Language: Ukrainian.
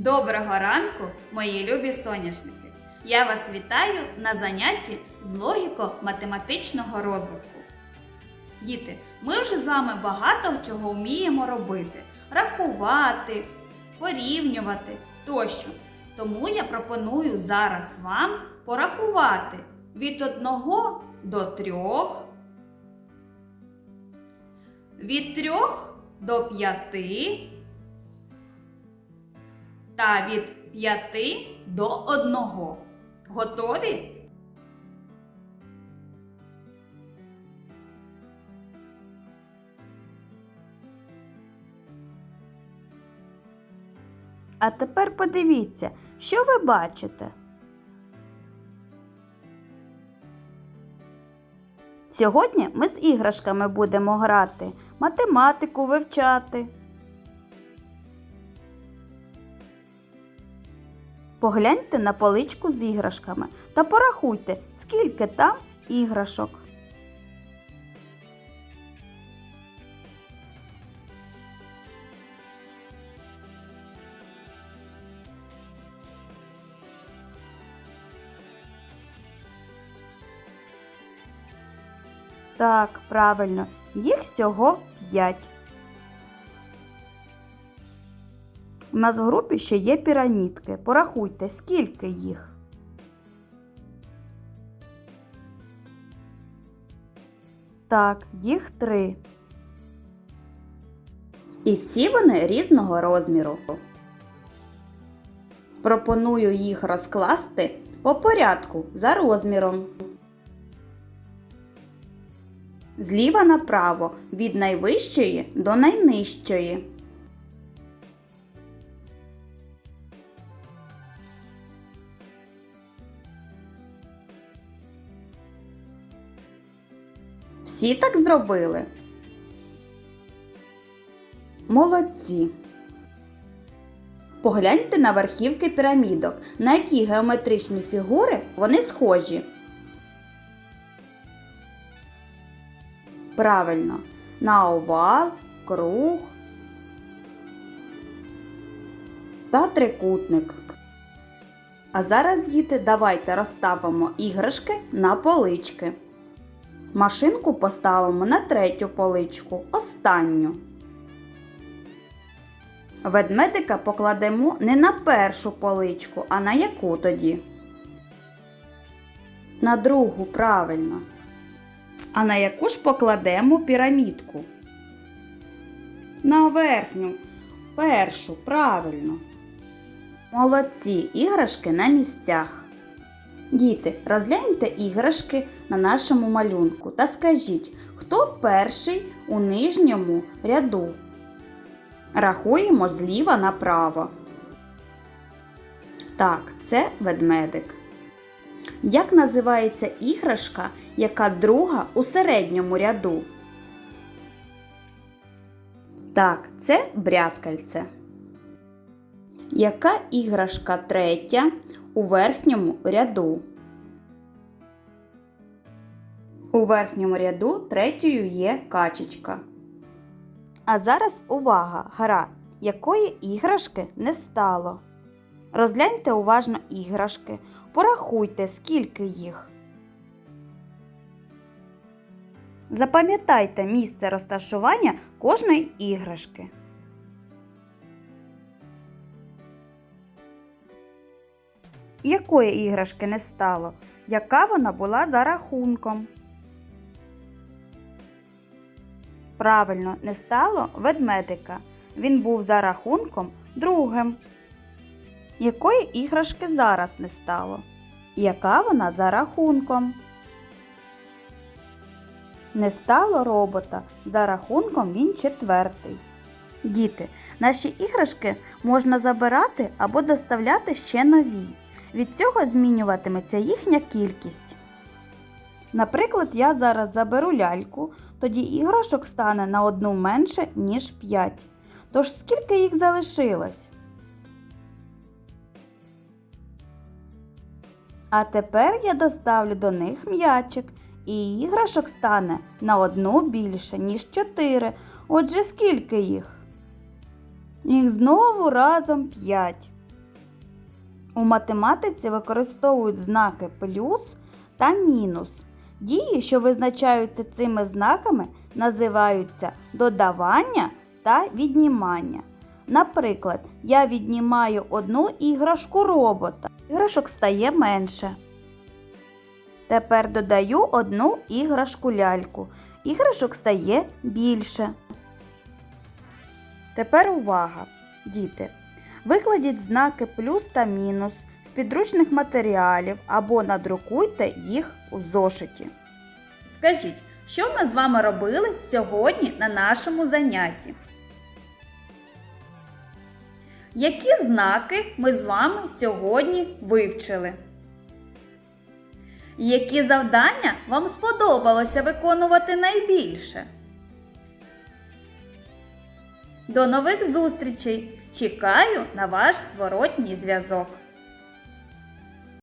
Доброго ранку, мої любі соняшники! Я вас вітаю на занятті з логіко-математичного розвитку. Діти, ми вже з вами багато чого вміємо робити: рахувати, порівнювати тощо. Тому я пропоную зараз вам порахувати від 1 до 3, від 3 до 5 та від 5 до 1. Готові? А тепер подивіться, що ви бачите. Сьогодні ми з іграшками будемо грати, математику вивчати. Погляньте на поличку з іграшками та порахуйте, скільки там іграшок. Так, правильно, їх всього 5. У нас в групі ще є пірамідки. Порахуйте, скільки їх. Так, їх три. І всі вони різного розміру. Пропоную їх розкласти по порядку за розміром. Зліва направо від найвищої до найнижчої. Всі так зробили? Молодці. Погляньте на верхівки пірамідок, на які геометричні фігури вони схожі. Правильно, на овал, круг та трикутник. А зараз, діти, давайте розставимо іграшки на полички. Машинку поставимо на третю поличку, останню. Ведмедика покладемо не на першу поличку, а на яку тоді? На другу, правильно. А на яку ж покладемо пірамідку? На верхню, першу, правильно. Молодці, іграшки на місцях. Діти, розгляньте іграшки на нашому малюнку та скажіть, хто перший у нижньому ряду. Рахуємо зліва направо. Так, це ведмедик. Як називається іграшка, яка друга у середньому ряду? Так, це брязкальце. Яка іграшка третя у верхньому ряду? У верхньому ряду третьою є качечка. А зараз увага, гра, якої іграшки не стало. Розгляньте уважно іграшки, порахуйте, скільки їх. Запам'ятайте місце розташування кожної іграшки. Якої іграшки не стало? Яка вона була за рахунком? Правильно, не стало ведмедика. Він був за рахунком другим. Якої іграшки зараз не стало? Яка вона за рахунком? Не стало робота. За рахунком він четвертий. Діти, наші іграшки можна забирати або доставляти ще нові. Від цього змінюватиметься їхня кількість. Наприклад, я зараз заберу ляльку, тоді іграшок стане на одну менше, ніж 5. Тож скільки їх залишилось? А тепер я доставлю до них м'ячик, і іграшок стане на одну більше, ніж 4. Отже, скільки їх? Їх знову разом 5. У математиці використовують знаки плюс та мінус. Дії, що визначаються цими знаками, називаються додавання та віднімання. Наприклад, я віднімаю одну іграшку робота. Іграшок стає менше. Тепер додаю одну іграшку ляльку. Іграшок стає більше. Тепер увага, діти. Викладіть знаки плюс та мінус з підручних матеріалів або надрукуйте їх у зошиті. Скажіть, що ми з вами робили сьогодні на нашому занятті? Які знаки ми з вами сьогодні вивчили? Які завдання вам сподобалося виконувати найбільше? До нових зустрічей! Чекаю на ваш зворотній зв'язок.